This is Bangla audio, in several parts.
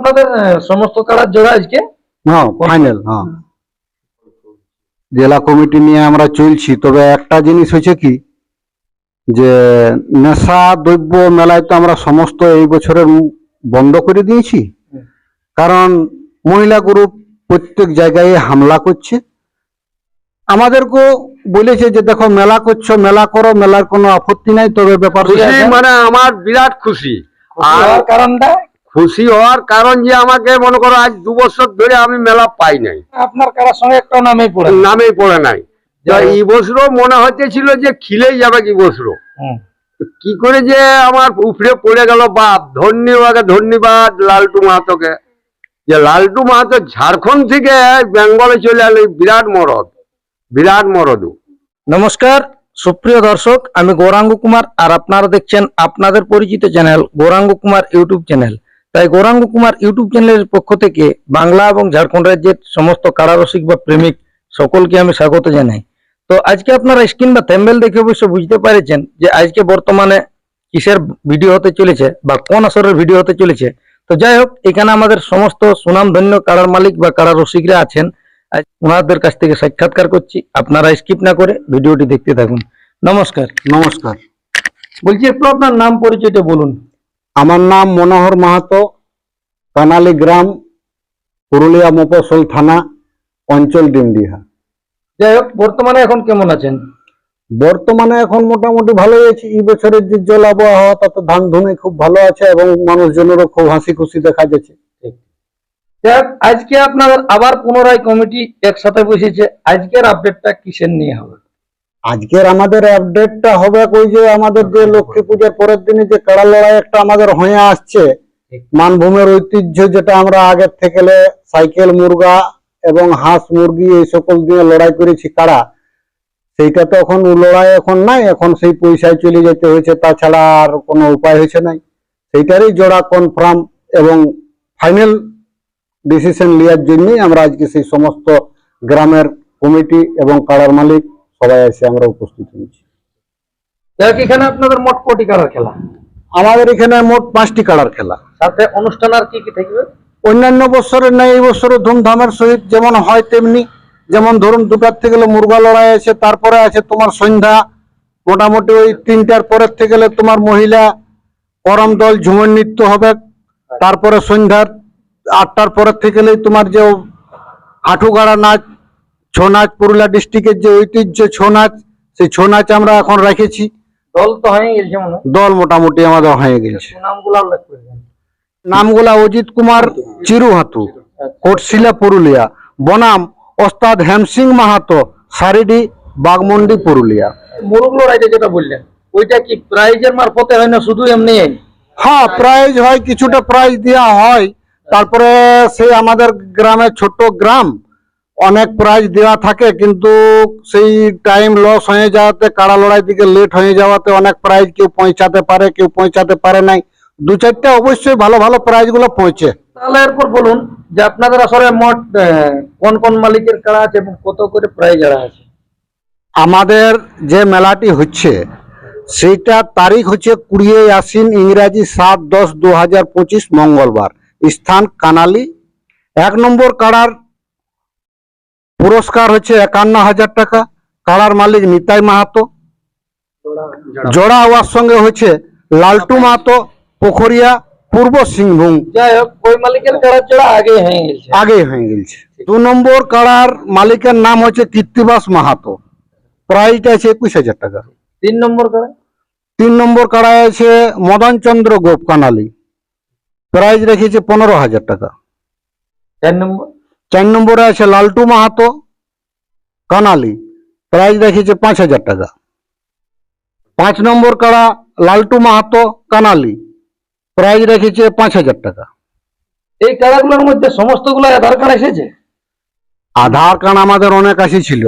আপনাদের সমস্ত কাড়ার জোড়া আজকে? হ্যাঁ ফাইনাল হ্যাঁ। জেলা কমিটি নিয়ে আমরা চলছি তবে একটা জিনিস হয়েছে কি যে নেশা দ্রব্য মেলায় তো আমরা সমস্ত এই বছরের বন্ধ করে দিয়েছি। কারণ মহিলা গ্রুপ প্রত্যেক জায়গায় হামলা করছে। আমাদেরকেও বলেছে যে দেখো মেলা করছ মেলা করো মেলার কোনো আপত্তি নাই তবে ব্যাপার মানে আমার বিরাট খুশি। খুশি আর কারণটা? খুশি হওয়ার কারণ যে আমাকে মনে করো আজ দু বছর ধরে আমি মেলা পাই নাই। আপনার কারার সঙ্গে একটা নামেই পড়ে নামেই পড়ে নাই। এই বছরও মনে হতেছিল যে খিলেই যাবে কি বছরও। কি করে যে আমার উপরে পড়ে গেল বাপ ধন্যবাদ ধন্যবাদ লালটু মাহাতোকে। যে লালটু মাহাতো ঝাড়খণ্ড থেকে বেঙ্গলে চলে এলো বিরাট মরদ বিরাট মরদ। নমস্কার সুপ্রিয় দর্শক আমি গৌরাঙ্গ কুমার আর আপনারা দেখছেন আপনাদের পরিচিত channel Gouranga Kumar YouTube channel. তাই গৌরাঙ্গ কুমার ইউটিউব চ্যানেলের পক্ষ থেকে বাংলা এবং ঝাড়খণ্ড রাজ্যের সমস্ত কারারসিক বা প্রেমিক সকলকে আমি স্বাগত জানাই। তো আজকে আপনারা স্ক্রিন বা থ্যাম্বেল দেখে অবশ্য বুঝতে পেরেছেন যে আজকে বর্তমানে কিসের ভিডিও হতে চলেছে বা কোন আসরের ভিডিও হতে চলেছে। তো যাই হোক, এখানে আমাদের সমস্ত সুনামধন্য কারার মালিক বা কারার রসিকরা আছেন। আজ ওনাদের কাছ থেকে সাক্ষাৎকার করছি। আপনারা স্কিপ না করে ভিডিওটি দেখতে থাকুন। নমস্কার। নমস্কার। বলছি, একটু আপনার নাম পরিচয়টা বলুন। আমার নাম মনোহর মাহাতো কানালি গ্রাম পুরুলিয়া মফস্বল থানা অঞ্চল ডিমডিহা যাই হোক বর্তমানে এখন কেমন আছেন? বর্তমানে এখন মোটামুটি ভালোই আছে। এই বছরের যে জল আবহাওয়া তাতে ধান ধুনে খুব ভালো আছে এবং মানুষজনেরও খুব হাসি খুশি দেখা যাচ্ছে। যাই হোক, আজকে আপনাদের আবার পুনরায় কমিটি একসাথে বসেছে। আজকের আপডেটটা কিসের নিয়ে হবে? আজকের আমাদের আপডেটটা হবে ওই যে আমাদের যে লক্ষ্মী পূজার পরের দিনে যে কাড়া লড়াই একটা আমাদের হয়ে আসছে। মানভূমের ঐতিহ্য যেটা আমরা আগের থেকে সাইকেল মুরগা এবং হাঁস মুরগি এই সকল দিয়ে লড়াই করেছি কারা সেইটা তো এখন লড়াই এখন নাই এখন সেই পয়সায় চলে যেতে হয়েছে তাছাড়া আর কোনো উপায় হয়েছে নাই। সেইটারই জোড়া কনফার্ম এবং ফাইনাল ডিসিশন নেওয়ার জন্যই আমরা আজকে সেই সমস্ত গ্রামের কমিটি এবং কাড়ার মালিক সবাই এসে আমরা উপস্থিত হয়েছি। এখানে আপনাদের মোট কোটি কারার খেলা? আমাদের এখানে মোট পাঁচটি কাড়ার খেলা। সাথে অনুষ্ঠান আর কি কি থাকবে? অন্যান্য বছরের নেই এই বছরও ধুমধামের সহিত যেমন হয় তেমনি যেমন ধরুন দুটার থেকে গেলে মুরগা লড়াই আছে তারপরে আছে তোমার সন্ধ্যা। মোটামুটি ওই তিনটার পরের থেকে গেলে তোমার মহিলা করম দল ঝুমর নৃত্য হবে। তারপরে সন্ধ্যার আটটার পরের থেকে গেলেই তোমার যে হাঁটু গাড়া নাচ ছৌ নাচ পুরুলিয়া ডিস্ট্রিক্টের যে ঐতিহ্য ছৌ নাচ সেই ছৌ নাচ আমরা এখন রেখেছি। দল তো হয়ে গেছে দল মোটামুটি আমাদের হয়ে গেছে। নামগুলো করবেন নামগুলা অজিত কুমার চিরুহাতু কোটশিলা পুরুলিয়া বনাম ওস্তাদ হেমসিং মাহাতো সারিডি বাগমন্ডি পুরুলিয়া। মুরগ লড়াইটা যেটা বললেন ওইটা কি প্রাইজের মারফতে হয় না শুধু এমনি? হ্যাঁ প্রাইজ হয় কিছুটা প্রাইজ দেওয়া হয়। তারপরে সেই আমাদের গ্রামে ছোট গ্রাম অনেক প্রাইজ দেওয়া থাকে কিন্তু সেই টাইম লস হয়ে যাওয়াতে কাড়া লড়াই দিকে লেট হয়ে যাওয়াতে অনেক প্রাইজ কেউ পৌঁছাতে পারে কেউ পৌঁছাতে পারে নাই। দু চারটে অবশ্যই ভালো ভালো প্রাইজগুলো পৌঁছে। তাহলে এরপর বলুন যে আপনাদের আসলে মোট কোন কোন মালিকের কারা আছে এবং কত করে প্রাইজ আছে? আমাদের যে মেলাটি হচ্ছে সেইটা তারিখ হচ্ছে কুড়ি আশ্বিন ইংরাজি সাত দশ দু হাজার পঁচিশ মঙ্গলবার। স্থান কানালি। এক নম্বর কাড়ার পুরস্কার হচ্ছে একান্ন হাজার টাকা। কাড়ার মালিক নিতাই মাহাতো। জোড়া হওয়ার সঙ্গে হচ্ছে লালটু মাহাতো পোখরিয়া পূর্ব সিংভূম। যাই হোক ওই মালিকের কারা জোড়া আগে হয়ে গেছে। আগে হয়ে গেছে। দু নম্বর কাড়ার মালিকের নাম হচ্ছে কীর্তিবাস মাহাতো। প্রাইসটা আছে একুশ হাজার টাকা। তিন নম্বর কারা তিন নম্বর কাড়ায় আছে মদন চন্দ্র গোপ কানালি প্রাইজ রেখেছে পনেরো হাজার টাকা। চার নম্বর? চার নম্বরে আছে লালটু মাহাতো কানালি। প্রাইজ রেখেছে পাঁচ হাজার টাকা। পাঁচ নম্বর কাড়া লালটু মাহাতো কানালি। প্রাইজ রেখেছে পাঁচ হাজার টাকা। এই কারাগুলোর মধ্যে সমস্তগুলো আধার কার্ড এসেছে? আধার কার্ড আমাদের অনেক আসি ছিল।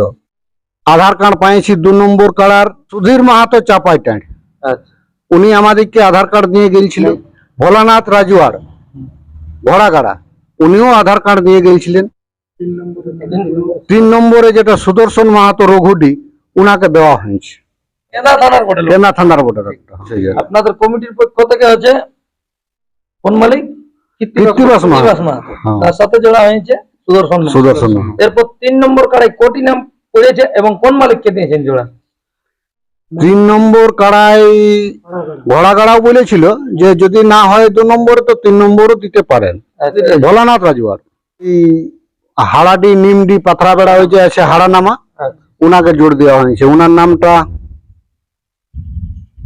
আধার কার্ড পাইছি দু নম্বর কাড়ার সুধীর মাহাতো চাপাইটাঁড় আচ্ছা। উনি আমাদেরকে আধার কার্ড দিয়ে গেছিলেন ভোলানাথ রাজুয়ার ঘোড়াগাড়া উনিও আধার কার্ড দিয়ে গেছিলেন তিন নম্বরে যেটা সুদর্শন মাহাতো রঘুডি উনাকে দেওয়া হয়েছে। কেনা থানার বটে লোক। কেনা থানার ভোটার আপনাদের কমিটির পক্ষ থেকে হচ্ছে কোন মালিক? মাহাতো। হ্যাঁ। তার সাথে জোড়া হয়েছে সুদর্শন সুদর্শন এরপর তিন নম্বর কাড়াই কোটি নাম পড়েছে এবং কোন মালিককে দিয়েছেন জোড়া? তিন নম্বর কাড়াই ঘোড়া গাড়াও বলেছিল যে যদি না হয় দু নম্বরে তো তিন নম্বরও দিতে পারেন। ভোলানাথ রাজুয়ার এই হাড়াডি নিমডি পাথরা বেড়া যে আছে হাড়া নামা আচ্ছা। ওনাকে জোর দেওয়া হয়েছে। ওনার নামটা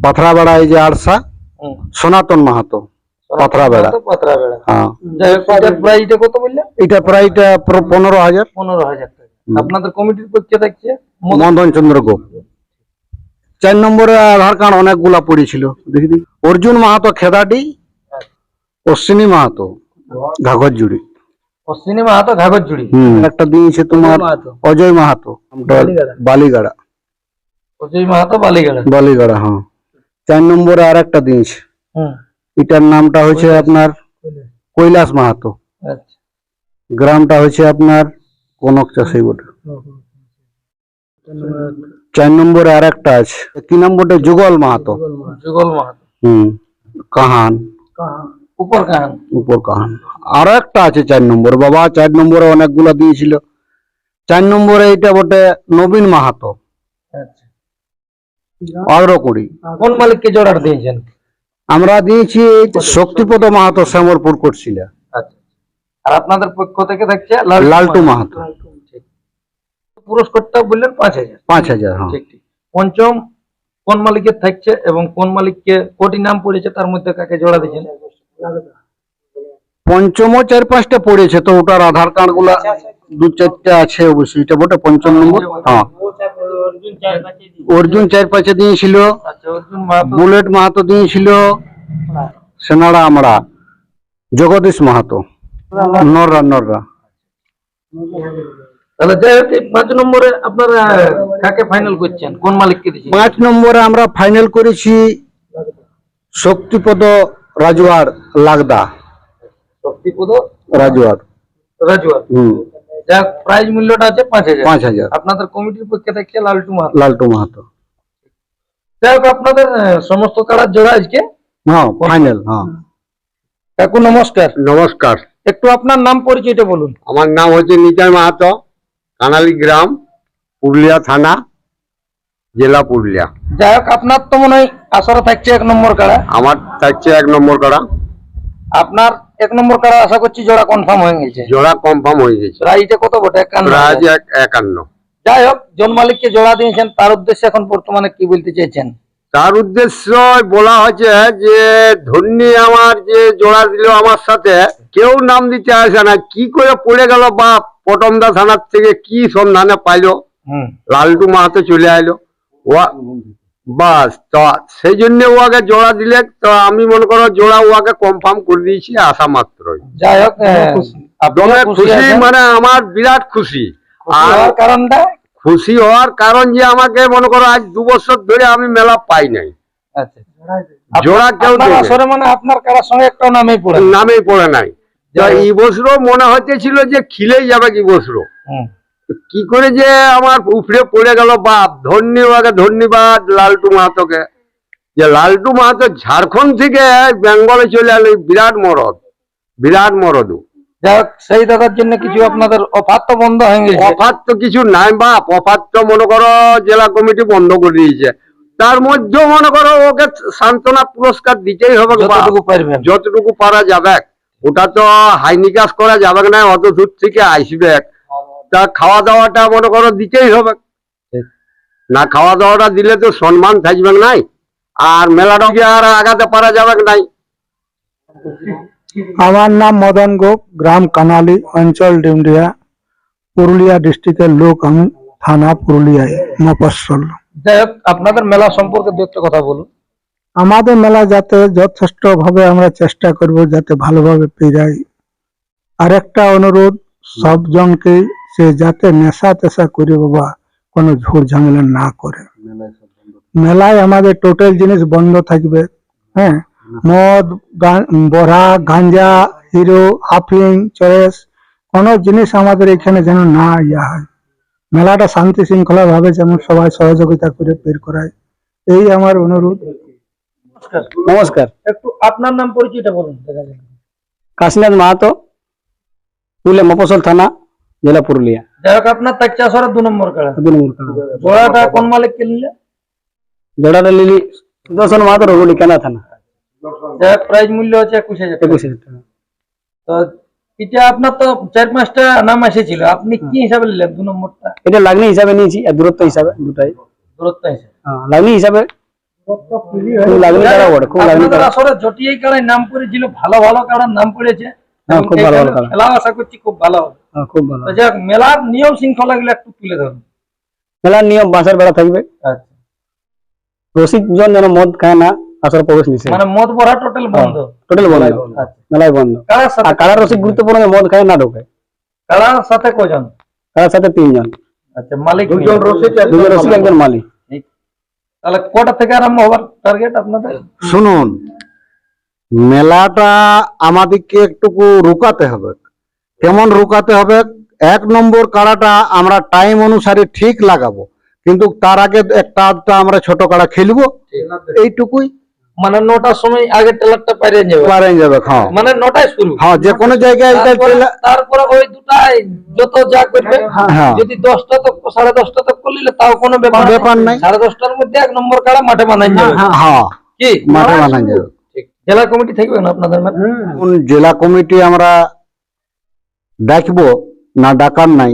পাথরা বেড়া এই যে আরসা সনাতন মাহাতো পাথরা বেড়া হ্যাঁ। প্রাইসটা কত এটা পনেরো হাজার। পনেরো হাজার টাকা। আপনাদের কমিটির পক্ষে থাকছে মদন। চন্দ্র গোপ। চার নম্বরে আধার কার্ড অনেকগুলা পড়েছিল দেখি। অর্জুন মাহাতো খেদাডি অশ্বিনী মাহাতো। ঘাঘর জুড়ি। অশ্বিনী মাহাতো ঘাগর জুড়ি। হম। একটা দিয়েছে তোমার মাহাতো। অজয় মাহাতো বালিগাড়া। বালিগাড়া। অজয় মাহাতো বালিগাড়া। বালিগাড়া হ্যাঁ। চার নম্বরে আর একটা দিয়েছে হুম। এটার নামটা হচ্ছে আপনার কৈলাস। মাহাতো। আচ্ছা। গ্রামটা হচ্ছে আপনার কনক চাষি বটে। চার নম্বরে আর একটা আছে। তিন নম্বরটা যুগল মাহাতো। যুগল মাহাতো। হুম। কাহান। উপর কাহান। উপর কাহান। আরও একটা আছে চার নম্বরে। বাবা চার নম্বরে অনেকগুলা দিয়েছিল। চার নম্বরে বটে নবীন মাহাতো। আচ্ছা। অগ্রকুড়ি কোন মালিককে জোড়ার দিয়েছেন? আমরা দিয়েছি শক্তিপদ মাহাতো শ্যামরপুর করছিল। আচ্ছা। আর আপনাদের পক্ষ থেকে থাকছে লালটু মাহাতো। পুরস্কারটা বললেন পাঁচ হাজার। পাঁচ হাজার হ্যাঁ। পঞ্চম কোন মালিকের থাকছে এবং কোন মালিককে কোটি নাম পড়েছে তার মধ্যে কাকে জোড়া দিয়েছেন? পঞ্চম চার পাঁচটা পড়েছে তো ওটার আধার কার্ডগুলা দু চারটে আছে অবশ্যই। এটা বটে পঞ্চম নম্বর? হ্যাঁ। অর্জুন চার পাঁচে দিয়েছিল। আচ্ছা বুলেট মাহাতো দিয়েছিল। সেনাড়া আমরা। জগদীশ মাহাতো। নররা নররা। তাহলে যাই হোক পাঁচ নম্বরে আপনারা কাকে ফাইনাল করছেন? কোন মালিককে দিচ্ছেন? পাঁচ নম্বরে আমরা ফাইনাল করেছি শক্তিপদ রাজুয়ার লাগদা। শক্তিপদ রাজুয়ার। রাজুয়ার। হম। যা প্রাইজ মূল্যটা আছে পাঁচ হাজার। পাঁচ হাজার। আপনাদের কমিটির পক্ষে থাকছে লালটু মাহাতো। লালটু মাহাতো। যাই হোক আপনাদের সমস্ত কারার জোড়া আজকে? হ্যাঁ ফাইনাল হ্যাঁ। কাকু নমস্কার। নমস্কার। একটু আপনার নাম পরিচয়টা বলুন। আমার নাম হচ্ছে নিতাই মাহাতো কানালি গ্রাম পুরুলিয়া থানা জেলা পুরুলিয়া। যাই হোক আপনার তো মনে হয় আসরে থাকছে এক নম্বর কাড়া? আমার থাকছে এক নম্বর করা আপনার এক নম্বর কাড়া আশা করছি জোড়া কনফার্ম হয়ে গেছে। জোড়া কনফার্ম হয়ে গেছে। প্রাইজটা কত বটে? একান্ন প্রায় হাজার। একান্ন। যাই হোক জন মালিককে জোড়া দিয়েছেন তার উদ্দেশ্যে এখন বর্তমানে কি বলতে চাইছেন? তার উদ্দেশ্য বলা হচ্ছে যে ধন্যী আমার যে জোড়া দিল আমার সাথে কেউ নাম দিতে আসে না। কি করে পড়ে গেল বা পটমদা থানার থেকে কি সন্ধানে পাইলো? হুম। লালটু মাহাতো চলে আইলো। বাস তো সেই জন্য ওকে জোড়া দিলে তো আমি মনে করো জোড়া ওকে কনফার্ম করে দিয়েছি আসা মাত্রই। যাই হোক দমে খুশি মানে আমার বিরাট খুশি। খুশি আর হওয়ার কারণটা? খুশি হওয়ার কারণ যে আমাকে মনে করো আজ দু বছর ধরে আমি মেলা পাই নাই। আচ্ছা জোড়া কেউ মানে আপনার কারার সঙ্গে একটা নামেই পড়ে নামেই পড়ে নাই। এই বছরও মনে হতেছিল যে খিলেই যাবে কি বছরও। হুম। কি করে যে আমার উপরে পড়ে গেল বাপ? ধন্যবাদ ধন্যবাদ লালটু মাহাতোকে। যে লালটু মাহাতো ঝাড়খণ্ড থেকে বেঙ্গলে চলে এলো বিরাট মরদ বিরাট মরদু। যাই হোক সেই দাদার জন্য কিছু আপনাদের অফার তো বন্ধ হয়ে গেছে। অফার তো কিছু নাই বাপ অফার তো মনে করো জেলা কমিটি বন্ধ করে দিয়েছে। তার মধ্যেও মনে করো ওকে সান্ত্বনা পুরস্কার দিতেই হবে যতটুকু পারবেন। যতটুকু পারা যাবে। ওটা তো হাই নিকাশ করা যাবে না অত দূর থেকে আসবে। তা খাওয়া দাওয়াটা মনে করো দিতেই হবে। না খাওয়া দাওয়াটা দিলে তো সম্মান থাকবে নাই। আর মেলাটাকে আর আগাতে পারা যাবে নাই। আমার নাম মদন গোপ গ্রাম কানালি অঞ্চল ডিমডিয়া পুরুলিয়া ডিস্ট্রিক্টের লোক আমি থানা পুরুলিয়ায় মফস্বল। যাই হোক আপনাদের মেলা সম্পর্কে দু একটা কথা বলুন। আমাদের মেলা যাতে যথেষ্ট ভাবে আমরা চেষ্টা করব যাতে ভালোভাবে পেরাই আরেকটা অনুরোধ সব জনকে সে যাতে নেশা তেশা করে বাবা কোনো ঝুট ঝামেলা না করে। মেলায় আমাদের টোটাল জিনিস বন্ধ থাকবে হ্যাঁ? মদ বড়া গাঞ্জা হিরো আফিং চয়েস কোনো জিনিস আমাদের এখানে যেন না ইয়া হয়। মেলাটা শান্তি শৃঙ্খলা ভাবে যেমন সবাই সহযোগিতা করে বের করায়। এই আমার অনুরোধ। নমস্কার। নমস্কার। একটু আপনার নাম পরিচয়টা বলুন দেখা কাশীনাথ মাহাতো পুরুলিয়া মফসল থানা। জেলা পুরুলিয়া। যাই হোক আপনার তাকচা আসরে দু নম্বর কাড়া। দু নম্বর কাড়া। জোড়াটা কোন মালিককে নিলে জোড়াটা লিলি সুদর্শন মাহাতো রঘুলি কেনা থানা। যাই হোক প্রাইজ মূল্য হচ্ছে একুশ হাজার টাকা। একুশ হাজার টাকা। তো এটা আপনার তো চার পাঁচটা নাম এসেছিল। আপনি কি হিসাবে নিলেন দু নম্বরটা? এটা লাগনি হিসাবে নিয়েছি আর দূরত্ব হিসাবে দুটাই। দূরত্ব হিসাবে। হ্যাঁ, লাগনি হিসাবে। খুব লাগনি কাড়া বড় খুব লাগনি কাড়া। আসরে জটিয়াই কাড়ায় নাম পড়েছিল ভালো ভালো কাড়ার নাম পড়েছে। হ্যাঁ, খুব ভালো ভালো। খেলাও আশা করছি খুব ভালো হবে। হ্যাঁ, খুব ভালো। যাক মেলার নিয়ম শৃঙ্খলা একটু তুলে ধরুন। মেলার নিয়ম বাঁশের বেড়া থাকবে। আচ্ছা। রসিক জন যেন মদ খায় না আসলে প্রবেশ নিষেধ। মানে মদ ভরা টোটাল বন্ধ? টোটাল বন্ধ। আচ্ছা। মেলায় বন্ধ। আর সাথে রসিক গুরুত্বপূর্ণ মদ খায় না ঢোকে। কাড়ার সাথে কজন? সাথে তিনজন। আচ্ছা মালিক দুজন রসিক দুজন রসিক একজন মালিক। তাহলে কটা থেকে আরম্ভ হবার টার্গেট আপনাদের? শুনুন মেলাটা আমাদেরকে একটুকু রুকাতে হবে। কেমন রুকাতে হবে? এক নম্বর কাড়াটা আমরা টাইম অনুসারে ঠিক লাগাবো। কিন্তু তার আগে একটা আধটা আমরা ছোট কাড়া খেলব। এইটুকুই মানে নটার সময় আগে টেলারটা পাইরে যাবে পারেন যাবে হ্যাঁ। মানে নটায় শুরু। হ্যাঁ যে কোনো জায়গায় এটা তারপরে তারপরে ওই দুটাই যত যা করবে হ্যাঁ। যদি দশটা তো সাড়ে দশটা তো করলে তাও কোনো ব্যাপার ব্যাপার নাই। সাড়ে দশটার মধ্যে এক নম্বর কাড়া মাঠে বানাই যাবে হ্যাঁ কি? মাঠে বানান যাবে জেলা কমিটি থাকবে না আপনাদের? জেলা কমিটি আমরা ডাকবো না ডাকার নাই।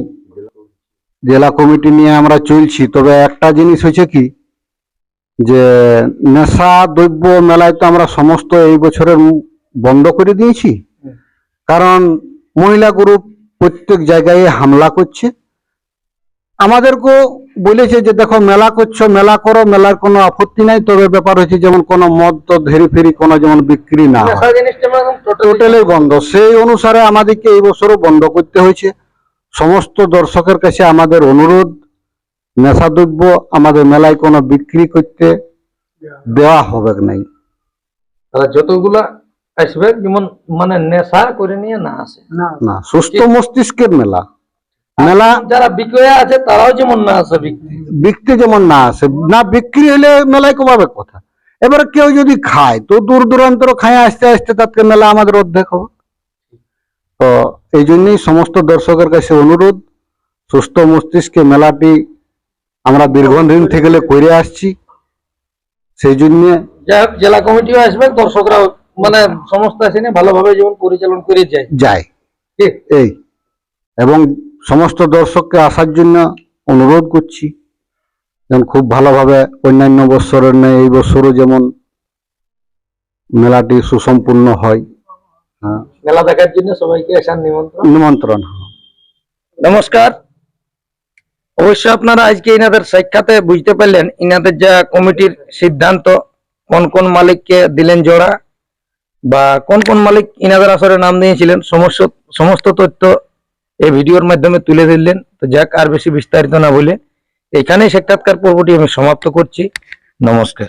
জেলা কমিটি নিয়ে আমরা চলছি। তবে একটা জিনিস হয়েছে কি, যে নেশা দ্রব্য মেলায় তো আমরা সমস্ত এই বছরের বন্ধ করে দিয়েছি। কারণ মহিলা গ্রুপ প্রত্যেক জায়গায় হামলা করছে। আমাদেরকেও বলেছে যে দেখো মেলা করছ মেলা করো মেলার কোনো আপত্তি নাই। তবে ব্যাপার হয়েছে যেমন কোনো মদ তো ধেরি ফেরি কোনো যেমন বিক্রি না হয়। নেশা জিনিসটা আমরা একদম totally- টোটালি বন্ধ সেই অনুসারে আমাদেরকে এই বছরও বন্ধ করতে হয়েছে। সমস্ত দর্শকের কাছে আমাদের অনুরোধ নেশাদ্রব্য আমাদের মেলায় কোনো বিক্রি করতে দেওয়া হবে নাই। তাহলে যতগুলা আসবে যেমন মানে নেশা করে নিয়ে না আসে। না সুস্থ মস্তিষ্কের মেলা। মেলা যারা বিক্রয়া আছে তারাও যেমন না আসে বিক্রি। যেমন না আসে না বিক্রি হলে মেলায় কমাবে কথা। এবারে কেউ যদি খায় তো দূর দূরান্তর খায় আসতে আসতে তাকে মেলা আমাদের অর্ধেক হবে। তো এই জন্যই সমস্ত দর্শকের কাছে অনুরোধ সুস্থ মস্তিষ্কে মেলাটি আমরা দীর্ঘদিন থেকে করে আসছি। সেই জন্য যাই হোক জেলা কমিটিও আসবে দর্শকরা মানে সমস্ত আসে নিয়ে ভালোভাবে যেমন পরিচালন করে যায়। যায়। এই। এবং সমস্ত দর্শককে আসার জন্য অনুরোধ করছি যেমন খুব ভালোভাবে অন্যান্য বছরের ন্যায় এই বছরও যেমন মেলাটি সুসম্পূর্ণ হয় হ্যাঁ, মেলা দেখার জন্য সবাইকে আসার নিমন্ত্রণ। নিমন্ত্রণ নমস্কার। অবশ্য আপনারা আজকে ইনাদের সাক্ষাতে বুঝতে পারলেন ইনাদের যা কমিটির সিদ্ধান্ত কোন কোন মালিককে দিলেন জোড়া বা কোন কোন মালিক ইনাদের আসরে নাম দিয়েছিলেন সমস্ত সমস্ত তথ্য এই ভিডিওর মাধ্যমে তুলে ধরলেন। তো যাক, আর বেশি বিস্তারিত না বলে এখানেই সাক্ষাৎকার পর্বটি আমি সমাপ্ত করছি। নমস্কার।